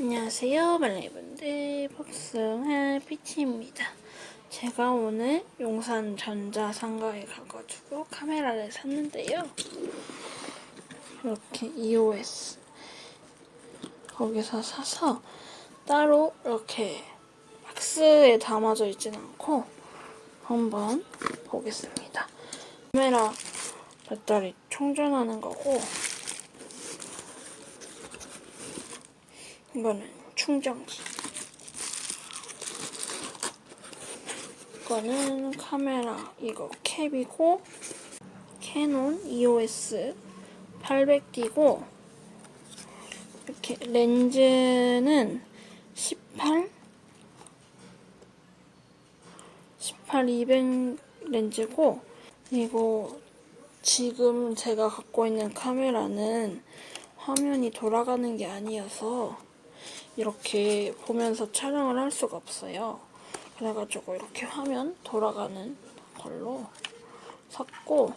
안녕하세요, 말레이분들 복숭아 피치입니다. 제가 오늘 용산 전자상가에 가가지고 카메라를 샀는데요. 이렇게 EOS 거기서 사서 따로 이렇게 박스에 담아져 있진 않고 한번 보겠습니다. 카메라 배터리 충전하는 거고 이거는 충전기. 이거는 카메라 이거 캡이고 캐논 EOS 800D고 이렇게 렌즈는 18 18 200 렌즈고 그리고 지금 제가 갖고 있는 카메라는 화면이 돌아가는 게 아니어서 이렇게 보면서 촬영을 할 수가 없어요. 그래가지고 이렇게 화면 돌아가는 걸로 샀고